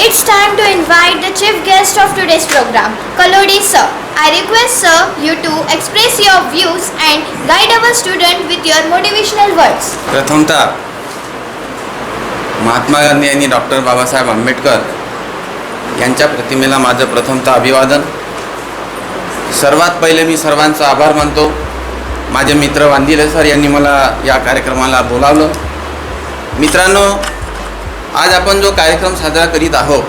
It's time to invite the chief guest of today's program, Kalodi sir. I request sir you to express your views and guide our student with your motivational words. प्रथमतः महात्मा गांधी आणि doctor Babasaheb Ambedkar यांच्या प्रतिमेला माझं प्रथमतः अभिवादन सर्वात पहिले मी सर्वांचा आभार मानतो माझे मित्र वांदिले सर यांनी मला या कार्यक्रमाला बोलावलं मित्रांनो आज आपण जो कार्यक्रम साजरा करीत आहोत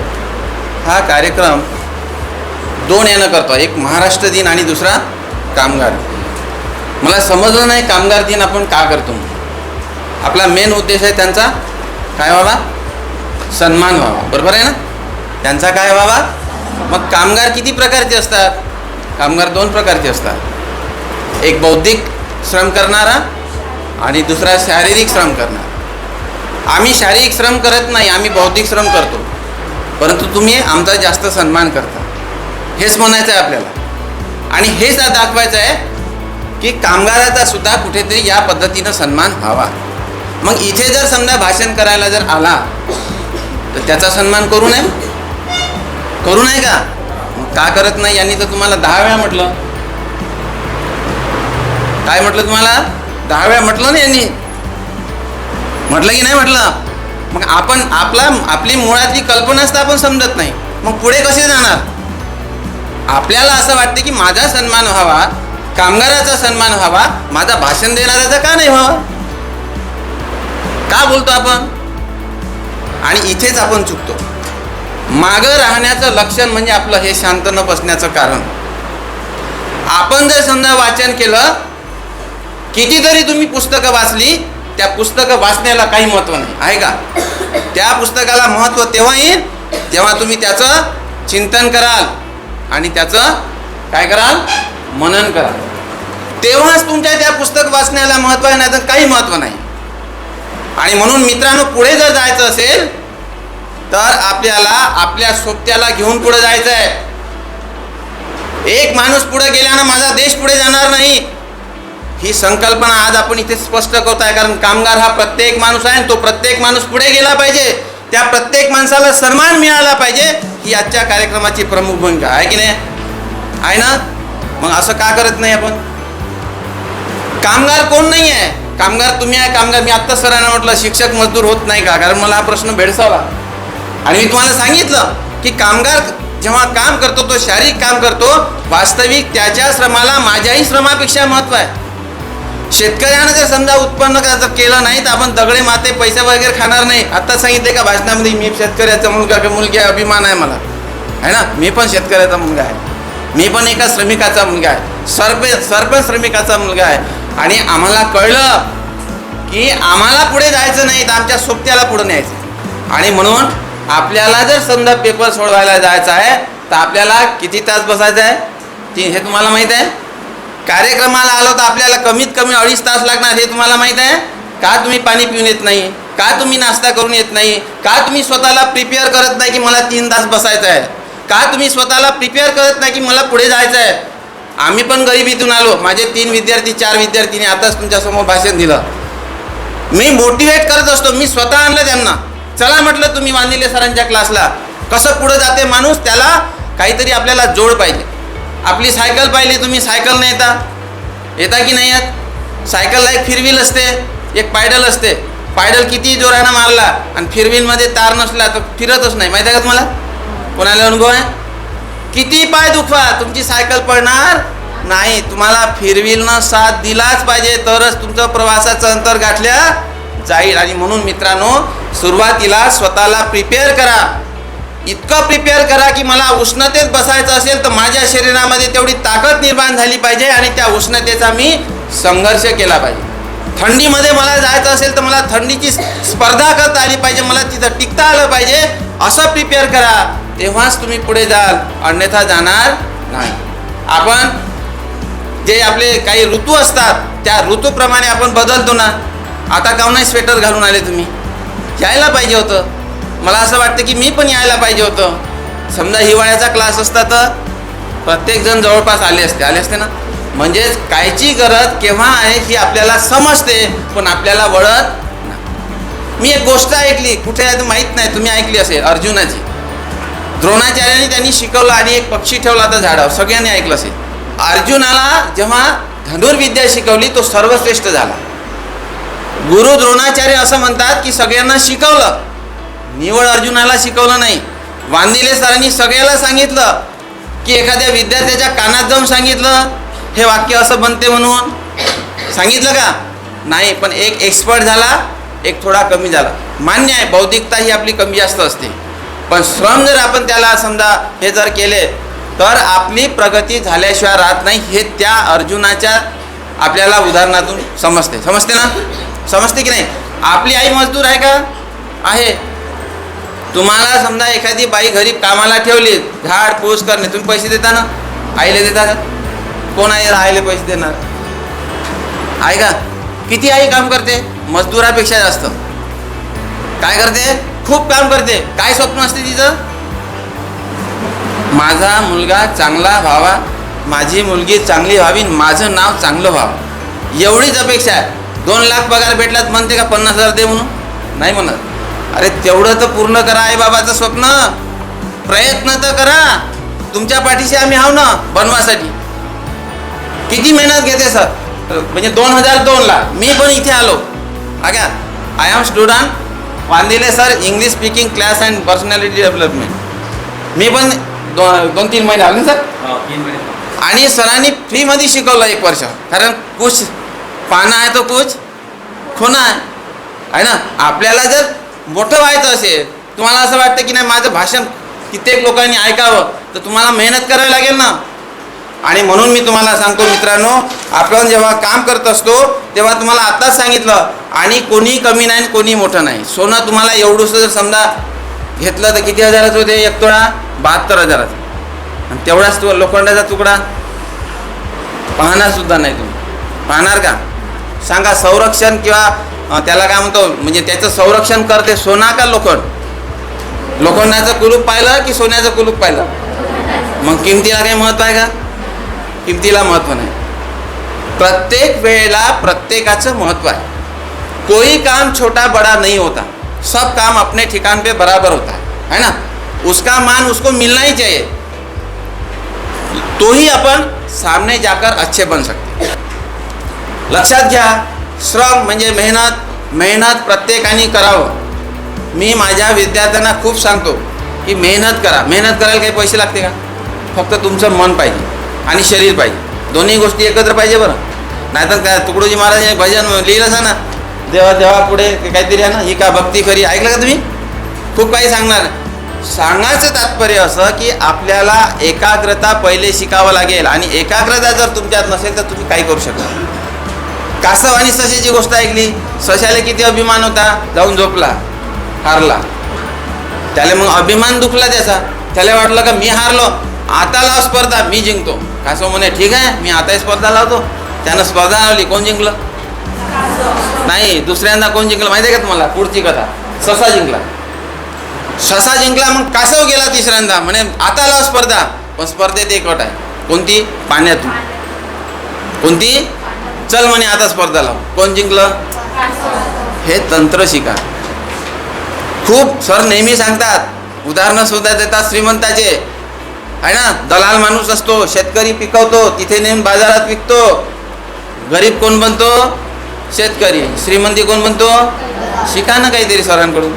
हा कार्यक्रम दोन यानं करतो. एक महाराष्ट्र दिन आणि दुसरा कामगार मला समजलं नाही कामगार दिन आपण का करतो आपला मेन उद्देश आहे त्यांचा काय व्हावा? सन्मान व्हावा. बरोबर आहे ना? त्यांचा काय व्हावा? मग कामगार किती प्रकारचे असतात? कामगार दोन प्रकारचे असतात. एक बौद्धिक श्रम करणारा आणि दुसरा शारीरिक श्रम करणारा. आम्ही शारीरिक श्रम करत नाही आम्ही बौद्धिक श्रम करतो. परंतु तुम्ही आमचा जास्त सन्मान करता. हेच म्हणायचं आहे आपल्याला. आणि हेच दाखवायचं आहे की कामगाराचा सुद्धा कुठेतरी या पद्धतीनं सन्मान व्हावा. मग इथे जर समजा भाषण करायला जर आला तर त्याचा सन्मान करू नये? करू नये का? का करत नाही? यांनी तर तुम्हाला दहा वेळा म्हटलं. काय म्हटलं तुम्हाला? दहा वेळा म्हटलं ना यांनी? म्हटलं की नाही म्हटलं? मग आपण आपला आपली मुळातली कल्पनाच तर आपण समजत नाही. मग पुढे कसे जाणार? आपल्याला असं वाटते की माझा सन्मान व्हावा कामगाराचा सन्मान व्हावा माझा भाषण देणाऱ्याचा का नाही व्हावा? का बोलतो आपण? आणि इथेच आपण चुकतो. मागं राहण्याचं लक्षण म्हणजे आपलं हे शांत न बसण्याचं कारण. आपण जर समजा वाचन केलं कितीतरी तुम्ही पुस्तकं वाचली त्या पुस्तकं वाचण्याला काही महत्त्व नाही. आहे का? त्या पुस्तकाला महत्त्व तेव्हा येईल जेव्हा तुम्ही त्याचं चिंतन कराल आणि त्याचं काय कराल? मनन कराल. तेव्हाच तुमच्या त्या पुस्तक वाचण्याला महत्त्व आहे नाही तर काही महत्त्व नाही. आणि म्हणून मित्रांनो पुढे जर जायचं असेल तर आपल्याला आपल्या सोबत्याला घेऊन पुढे जायचं आहे एक माणूस पुढे गेल्यानं माझा देश पुढे जाणार नाही. ही संकल्पना आज आपण इथे स्पष्ट करत आहे कारण कामगार हा प्रत्येक माणूस आहे आणि तो प्रत्येक माणूस पुढे गेला पाहिजे. त्या प्रत्येक माणसाला सन्मान मिळाला पाहिजे ही आजच्या कार्यक्रमाची प्रमुख भूमिका आहे की नाही? आहे ना? मग असं का करत नाही आपण? कामगार कोण नाही आहे कामगार तुम्ही आहे कामगार मी आत्ता सरांना म्हटलं शिक्षक मजदूर होत नाही का? कारण मला हा प्रश्न भेडसावला आणि मी तुम्हाला सांगितलं की कामगार जेव्हा काम करतो तो शारीरिक काम करतो वास्तविक त्याच्या श्रमाला माझ्याही श्रमापेक्षा महत्त्व आहे. शेतकऱ्यानं जर समजा उत्पन्न करायचं केलं नाही तर आपण दगडे माते पैसे वगैरे खाणार नाही. आता सांगितले का भाषणामध्ये मी शेतकऱ्याचा मुलगा मुलगी आहे, अभिमान आहे मला. आहे ना? मी पण शेतकऱ्याचा मुलगा आहे. मी पण एका श्रमिकाचा मुलगा आहे. सर्प सर्प श्रमिकाचा मुलगा आहे. आणि आम्हाला कळलं की आम्हाला पुढे जायचं नाही तर आमच्या सोबत्याला पुढे न्यायचं आणि म्हणून आपल्याला जर समजा पेपर सोडवायला जायचं आहे तर आपल्याला किती तास बसायचं आहे? ती हे तुम्हाला माहीत आहे? कार्यक्रमाला आलो तर आपल्याला कमीत कमी अडीच तास लागणार हे तुम्हाला माहीत आहे? का तुम्ही पाणी पिऊन येत नाही? का तुम्ही नाश्ता करून येत नाही? का तुम्ही स्वतःला प्रिपेअर करत नाही की मला तीन तास बसायचं आहे? का तुम्ही स्वतःला प्रिपेअर करत नाही की मला पुढे जायचं आहे? आम्ही पण गरिबीतून आलो. माझे तीन विद्यार्थी चार विद्यार्थीने आताच तुमच्यासमोर भाषण दिलं. मी मोटिवेट करत असतो. मी स्वतः आणलं त्यांना. चला म्हटलं तुम्ही वांदिले सरांच्या क्लासला कसं पुढं जाते माणूस त्याला काहीतरी आपल्याला जोड पाहिजे. आपली सायकल पाहिली तुम्ही सायकल नाही येता. येता की नाही येत? सायकलला एक फिरवील असते एक पायडल असते. पायडल किती जोरानं मारला आणि फिरवीलमध्ये तार नसला तर फिरतच नाही. माहिती आहे का तुम्हाला? कोणाला अनुभव आहे? किती पाय दुखवा तुमची सायकल पडणार नाही. तुम्हाला फिरवीलनं साथ दिलाच पाहिजे तरच तुमचं प्रवासाचं अंतर गाठल्या जाईल. आणि म्हणून मित्रांनो सुरुवातीला स्वतःला प्रिपेअर करा. इतकं प्रिपेअर करा की मला उष्णतेत बसायचं असेल तर माझ्या शरीरामध्ये तेवढी ताकद निर्माण झाली पाहिजे आणि त्या उष्णतेचा मी संघर्ष केला पाहिजे. थंडीमध्ये मला जायचं असेल तर मला थंडीची स्पर्धा करता आली पाहिजे मला तिथं टिकता आलं पाहिजे असं प्रिपेअर करा. तेव्हाच तुम्ही पुढे जाल अन्यथा जाणार नाही. आपण जे आपले काही ऋतू असतात त्या ऋतूप्रमाणे आपण बदलतो ना. आता काऊन स्वेटर घालून आले तुम्ही? यायला पाहिजे होतं. मला असं वाटतं की मी पण यायला पाहिजे होतं. समजा हिवाळ्याचा क्लास असता तर प्रत्येकजण जवळपास आले असते आले असते ना? म्हणजेच कायची गरज केव्हा आहे ही आपल्याला समजते पण आपल्याला वळत मी एक गोष्ट ऐकली कुठे आहे तर माहीत नाही तुम्ही ऐकली असेल अर्जुनाची. द्रोणाचार्याने त्यांनी शिकवलं आणि एक पक्षी ठेवला होता झाडावर सगळ्यांनी ऐकलं असेल. अर्जुनाला जेव्हा धनुर्विद्या शिकवली तो सर्वश्रेष्ठ झाला. गुरु द्रोणाचार्य असं म्हणतात की सगळ्यांना शिकवलं निवड अर्जुनाला शिकवलं नाही. वांदिले सरांनी सगळ्याला सांगितलं की एखाद्या विद्यार्थ्याच्या कानात जाऊन सांगितलं हे वाक्य असं बनते म्हणून. सांगितलं का? नाही पण एक एक्सपर्ट झाला एक थोडा कमी झाला. मान्य आहे बौद्धिकता ही आपली कमी जास्त असते. पण श्रम जर आपण त्याला समजा हे जर केले तर आपली प्रगती झाल्याशिवाय राहत नाही हे त्या अर्जुनाच्या आपल्याला उदाहरणातून समजते. समजते ना? समजते की नाही? आपली आई मजदूर आहे का? आहे. तुम्हाला समजा एखादी बाई घरी कामाला ठेवली झाड पोस करणे तुम्ही पैसे देता ना? आईले देता कोण आहे आईले पैसे देणार? आहे का? किती आई काम करते? मजदुरापेक्षा जास्त. काय करते? खूप काम करते. काय स्वप्न असते तिचं? माझा मुलगा चांगला व्हावा माझी मुलगी चांगली व्हावी माझं नाव चांगलं व्हावं. एवढीच अपेक्षा आहे. दोन लाख पगार भेटलात म्हणते का पन्नास हजार दे म्हणून? नाही म्हणत. अरे तेवढं तर पूर्ण करा आई बाबाचं स्वप्न. प्रयत्न तर करा. तुमच्या पाठीशी आम्ही आहो ना बनवासाठी. किती मेहनत घेते सर? म्हणजे दोन हजार दोन ला मी पण इथे आलो. आग्या I am student Wandile sir English speaking class and personality development मी पण दो दोन तीन महिने आले ना सर? आणि सरांनी फ्रीमध्ये शिकवलं एक वर्ष. कारण कुछ पाना आहे तो कुछ खोना आहे. ना? आपल्याला जर मोठं व्हायचं असेल तुम्हाला असं वाटतं की नाही माझं भाषण कित्येक लोकांनी ऐकावं तर तुम्हाला मेहनत करावी लागेल ना? आणि म्हणून मी तुम्हाला सांगतो मित्रांनो आपण जेव्हा काम करत असतो तेव्हा तुम्हाला आत्ताच सांगितलं आणि कोणी कमी नाही आणि कोणी मोठं नाही. सोनं तुम्हाला एवढंसं जर समजा घेतलं तर किती हजाराचं होते? एक तोळा बहात्तर हजाराचं. आणि तेवढाच तो लोखंडाचा तुकडा पाहणार सुद्धा नाही तुम्ही. पाहणार का? सांगा संरक्षण किंवा त्याला काय म्हणतो म्हणजे त्याचं संरक्षण करते सोना का लोखंड? लोखंडाचं कुलूप पाहिलं की सोन्याचं कुलूप पाहिलं? मग किमतीला काही महत्त्व आहे का? किमतीला महत्त्व नाही. प्रत्येक वेळेला प्रत्येकाचं महत्त्व आहे. कोई काम छोटा बड़ा नहीं होता. सब काम अपने ठिकान पे बराबर होता. है है ना? उसका मान उसको मिलना ही चाहिए। तो ही अपन सामने जाकर अच्छे बन सकते लक्षात घ्या श्रम म्हणजे मेहनत मेहनत प्रत्येकाने करावं. मी माझ्या विद्यार्थ्यांना खूप सांगतो की मेहनत करा. मेहनत करायला काही पैसे लागते का? फक्त तुमचं मन पाहिजे आणि शरीर पाहिजे. दोन्ही गोष्टी एकत्र पाहिजे बरं. नाहीतर काय तुकडोजी महाराज भजन लिहिलंच आहे ना. देवा देवा पुढे काहीतरी आहे ना. ही का भक्ती खरी. ऐकलं का तुम्ही? खूप काही सांगणार. सांगायचं तात्पर्य असं की आपल्याला एकाग्रता पहिले शिकावं लागेल. आणि एकाग्रता जर तुमच्यात नसेल तर तुम्ही काही करू शकता. कासव आणि सशीची गोष्ट ऐकली. सशाला किती अभिमान होता? जाऊन झोपला. हारला. त्याला मग अभिमान दुखला त्याचा. त्याला वाटलं का मी हारलो. आता लाव स्पर्धा मी जिंकतो. कासव म्हणे ठीक आहे मी आता स्पर्धा लावतो. त्यानं स्पर्धा लावली. कोण जिंकलं? नाही दुसऱ्यांदा कोण जिंकलं? माहिती आहे का तुम्हाला? पुढची कथा. ससा जिंकला. ससा जिंकला मग कासव गेला तिसऱ्यांदा. म्हणे आता लाव स्पर्धा. पण स्पर्धेत एकट आहे. कोणती? पाण्यातून. कोणती? चल म्हणे आता स्पर्धा लाव. कोण जिंकलं? हे तंत्र शिका. खूप सर नेहमी सांगतात उदाहरणं सुद्धा देतात श्रीमंताचे. आहे ना? दलाल माणूस असतो शेतकरी पिकवतो तिथे नेऊन बाजारात विकतो. गरीब कोण बनतो? शेतकरी. श्रीमंती कोण बनतो? शिका ना काहीतरी सरांकडून.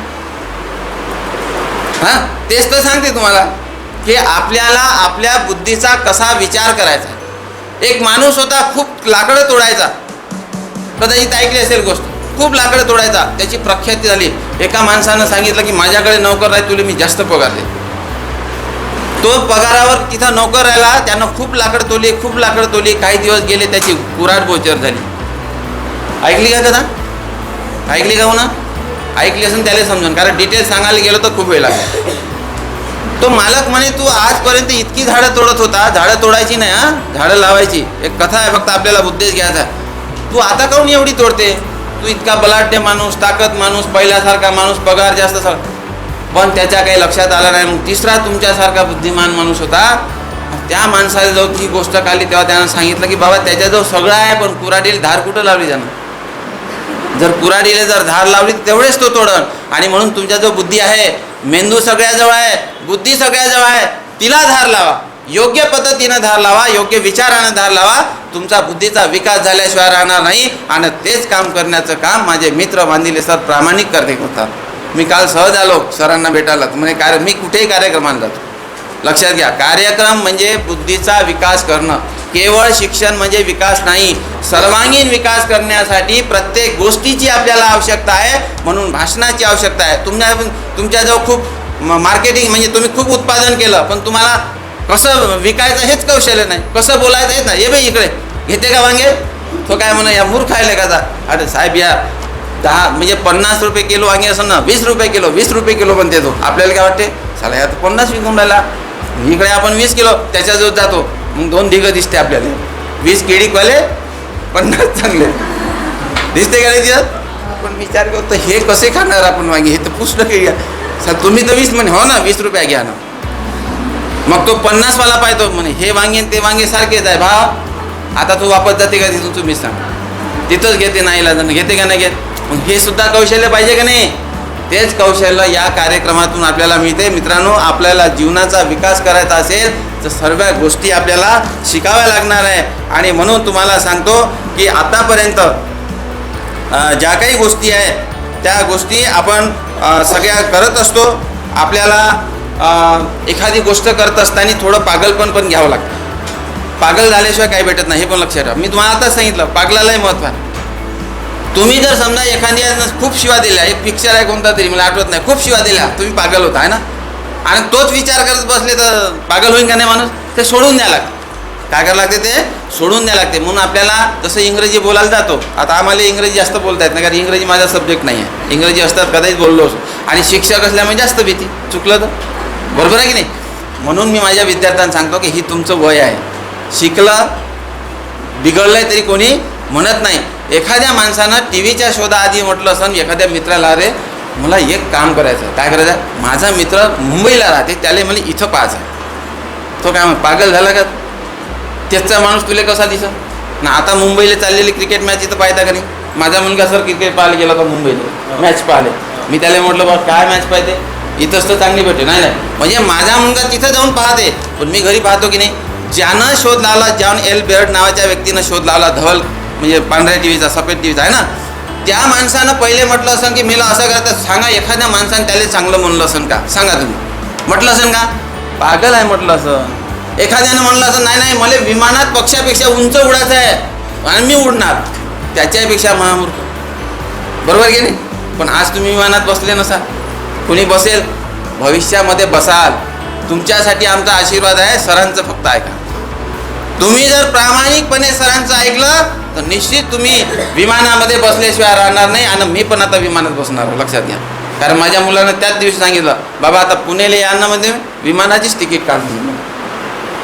हां? तेच तर सांगते तुम्हाला की आपल्याला आपल्या बुद्धीचा कसा विचार करायचा एक माणूस होता खूप लाकडं तोडायचा. कदाचित ऐकली असेल गोष्ट. खूप लाकडं तोडायचा. त्याची प्रख्याती झाली. एका माणसानं सांगितलं की माझ्याकडे नोकर राहील तुला मी जास्त पगार दे तो पगारावर तिथं नोकर राहिला. त्यानं खूप लाकडं तोली खूप लाकडं तोली काही दिवस गेले त्याची कुराट बोचर झाली. ऐकली का कदा ऐकली का हो ना? ऐकली असून त्याला समजून. कारण डिटेल सांगायला गेलो तर खूप वेळ लागला. तो मालक म्हणे तू आजपर्यंत इतकी झाडं तोडत होता झाडं तोडायची नाही हा? झाडं लावायची. एक कथा आहे फक्त आपल्याला उद्देश घ्यायचा तू आता काहून एवढी तोडते? तू इतका बलाढ्य माणूस ताकद माणूस पहिल्यासारखा माणूस पगार जास्त सर पण त्याच्या काही लक्षात आलं नाही. मग तिसरा तुमच्यासारखा बुद्धिमान माणूस होता. त्या माणसाला जाऊ ती गोष्ट काढली तेव्हा त्यानं सांगितलं की बाबा त्याच्याजवळ सगळं आहे पण कुराडीला धार कुठं लावली त्यानं? जर कुराडीला जर धार लावली तेवढेच तो तोडण आणि म्हणून तुमच्या जो बुद्धी आहे. मेंदू सगळ्याजवळ आहे बुद्धी सगळ्याजवळ आहे तिला धार लावा. योग्य पद्धतीनं धार लावा योग्य विचारानं धार लावा. तुमचा बुद्धीचा विकास झाल्याशिवाय राहणार नाही आणि तेच काम करण्याचं काम माझे मित्र बांधिले सर प्रामाणिक करते होतात. मी काल सहज आलो सरांना भेटायला. तर कार्य मी कुठेही कार्यक्रमाला जातो लक्षात घ्या. कार्यक्रम म्हणजे बुद्धीचा विकास करणं. केवळ शिक्षण म्हणजे विकास नाही. सर्वांगीण विकास करण्यासाठी प्रत्येक गोष्टीची आपल्याला आवश्यकता आहे म्हणून भाषणाची आवश्यकता आहे. तुमच्या तुमच्याजवळ खूप मार्केटिंग म्हणजे तुम्ही खूप उत्पादन केलं पण तुम्हाला कसं विकायचं हेच कौशल्य नाही. कसं बोलायचं हेच नाही. ये बाई इकडे. घेते का वांगे? तो काय म्हणा या मूर्ख आहे का अरे साहेब या दहा म्हणजे पन्नास रुपये किलो वांगे असं ना वीस रुपये किलो वीस रुपये किलो पण देतो आपल्याला काय वाटते? चला या तर पन्नास विकून राहिला. इकडे आपण वीस किलो त्याच्याजवळ जातो. मग दोन ढिगं दिसते आपल्याला. वीस केळीकवाले पन्नास चांगले. दिसते का नाही दिसत पण विचार करतो हे कसे खाणार आपण वांगे हे तर पुष्ट केळी सर तुम्ही तर वीस म्हणे. हो ना वीस रुपया घ्या ना. मग तो पन्नासवाला पाहतो म्हणे हे वांगे आणि ते वांगे सारखेच आहे भाव आता तू वापस जाते का तिथून? तुम्ही सांग. तिथंच घेते नाही जण. घेते का नाही घेत? मग हे सुद्धा कौशल्य पाहिजे का नाही? तेच कौशल्य या कार्यक्रमातून आपल्याला मिळते. मित्रांनो आपल्याला जीवनाचा विकास करायचा असेल तर सर्व गोष्टी आपल्याला शिकाव्या लागणार आहे. आणि म्हणून तुम्हाला सांगतो की आतापर्यंत ज्या काही गोष्टी आहेत त्या गोष्टी आपण सगळ्या करत असतो. आपल्याला एखादी गोष्ट करत असताना थोडं पागलपण पण घ्यावं लागतं. पागल झाल्याशिवाय काही भेटत नाही हे पण लक्षात ठेवा. मी तुम्हाला आताच सांगितलं पागलालाही महत्त्व आहे. तुम्ही जर समजा एखाद्या खूप शिवा दिल्या एक पिक्चर आहे कोणता तरी मला आठवत नाही खूप शिवा दिल्या तुम्ही पागल होता आहे ना? आणि तोच विचार करत बसले तर पागल होईन का नाही माणूस? ते सोडून द्या लागते. काय करायला लागते ते? सोडून द्या लागते. म्हणून आपल्याला जसं इंग्रजी बोलायला जातो आता आम्हाला इंग्रजी जास्त बोलता येत नाही कारण इंग्रजी माझा सब्जेक्ट नाही आहे. इंग्रजी असतात कदाचित बोललो असो आणि शिक्षक असल्यामुळे जास्त भीती. चुकलं तर? बरोबर आहे की नाही? म्हणून मी माझ्या विद्यार्थ्यांना सांगतो की ही तुमचं वय आहे. शिकलं बिघडलंय तरी कोणी म्हणत नाही. एखाद्या माणसानं टी व्हीच्या शोधाआधी म्हटलं असं एखाद्या मित्राला अरे मला एक काम करायचं काय करायचं माझा मित्र मुंबईला राहते त्याला मला इथं पाहायचं तो काय म्हण पागल झाला का? त्याचा माणूस तुला कसा दिसत ना आता मुंबईला चाललेली क्रिकेट मॅच इथं पाहता का नाही? माझा मुलगा सर क्रिकेट पाहायला गेला होता मुंबईला मॅच पाहिले मी त्याला म्हटलं बा काय मॅच पाहते इथंच तर चांगली भेटते नाही नाही. म्हणजे माझा मुलगा तिथं जाऊन पाहते पण मी घरी पाहतो की नाही? ज्यानं शोध लावला जॉन एल बेअर्ड नावाच्या व्यक्तीनं शोध लावला धवल म्हणजे पांढऱ्या टीव्हीचा सफेद टीव्हीचा आहे ना? त्या माणसानं पहिले म्हटलं असं की मीला असं करता सांगा एखाद्या माणसानं त्याला चांगलं म्हणलं असेल का? सांगा तुम्ही. म्हटलं असेल का? पागल आहे म्हटलं असं. एखाद्यानं म्हटलं असं नाही नाही मला विमानात पक्षापेक्षा उंच उडायचं आहे आणि मी उडणार. त्याच्यापेक्षा महामूर्ख. बरोबर की नाही? पण आज तुम्ही विमानात बसले नसा कुणी बसेल? भविष्यामध्ये बसाल. तुमच्यासाठी आमचा आशीर्वाद आहे सरांचं फक्त ऐका. तुम्ही जर प्रामाणिकपणे सरांचं ऐकलं तर निश्चित तुम्ही विमानामध्ये बसल्याशिवाय राहणार नाही आणि मी पण आता विमानात बसणार लक्षात घ्या. कारण माझ्या मुलानं त्याच दिवशी सांगितलं बाबा आता पुणेला यानामध्ये म्हणजे विमानाचीच तिकीट काढली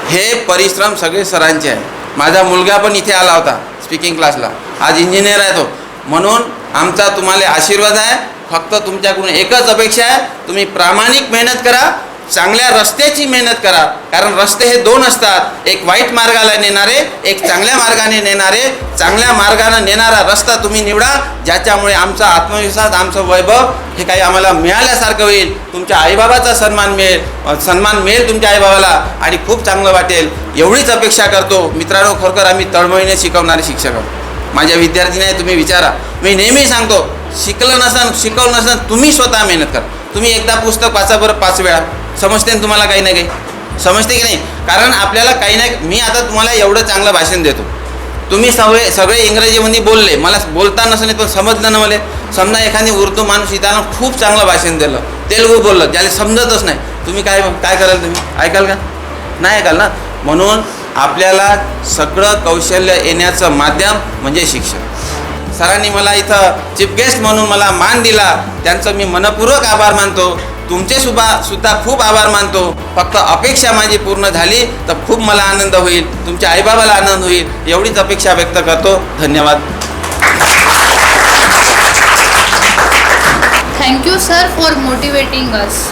हे परिश्रम सगळे सरांचे आहे. माझा मुलगा पण इथे आला होता स्पीकिंग क्लासला आज इंजिनियर आहे तो. म्हणून आमचा तुम्हाला आशीर्वाद आहे. फक्त तुमच्याकडून एकच अपेक्षा आहे. तुम्ही प्रामाणिक मेहनत करा. चांगल्या रस्त्याची मेहनत करा. कारण रस्ते हे दोन असतात. एक वाईट मार्गाला नेणारे एक चांगल्या मार्गाने नेणारे. चांगल्या मार्गाने नेणारा रस्ता तुम्ही निवडा ज्याच्यामुळे आमचा आत्मविश्वास आमचं वैभव हे काही आम्हाला मिळाल्यासारखं होईल. तुमच्या आईबाबाचा सन्मान मिळेल. सन्मान मिळेल तुमच्या आईबाबाला आणि खूप चांगलं वाटेल. एवढीच अपेक्षा करतो. मित्रांनो खरोखर आम्ही तळमळीने शिकवणारे शिक्षक आहोत. माझ्या विद्यार्थीने तुम्ही विचारा. मी नेहमी सांगतो शिकलं नसन शिकवलं नसन तुम्ही स्वतः मेहनत करा. तुम्ही एकदा पुस्तक वाचा बरं पाच वेळा. समजते ना तुम्हाला काही ना काही? समजते की नाही? कारण आपल्याला काही नाही मी आता तुम्हाला एवढं चांगलं भाषण देतो. तुम्ही सगळे सगळे इंग्रजीमध्ये बोलले. मला बोलता नसले पण समजलं ना मला. समजा एखादी उर्दू माणूस इथं खूप चांगलं भाषण दिलं. तेलगू बोललं. ज्याला समजतच नाही. तुम्ही काय काय कराल तुम्ही? ऐकाल का? नाही ऐकाल ना? म्हणून आपल्याला सगळं कौशल्य येण्याचं माध्यम म्हणजे शिक्षण. सरांनी मला इथं चीफ गेस्ट म्हणून मला मान दिला. त्यांचं मी मनपूर्वक आभार मानतो. तुमचे सुद्धा सुद्धा खूप आभार मानतो. फक्त अपेक्षा माझी पूर्ण झाली तर खूप मला आनंद होईल. तुमच्या आईबाबाला आनंद होईल. एवढीच अपेक्षा व्यक्त करतो. धन्यवाद. Thank you sir for motivating us.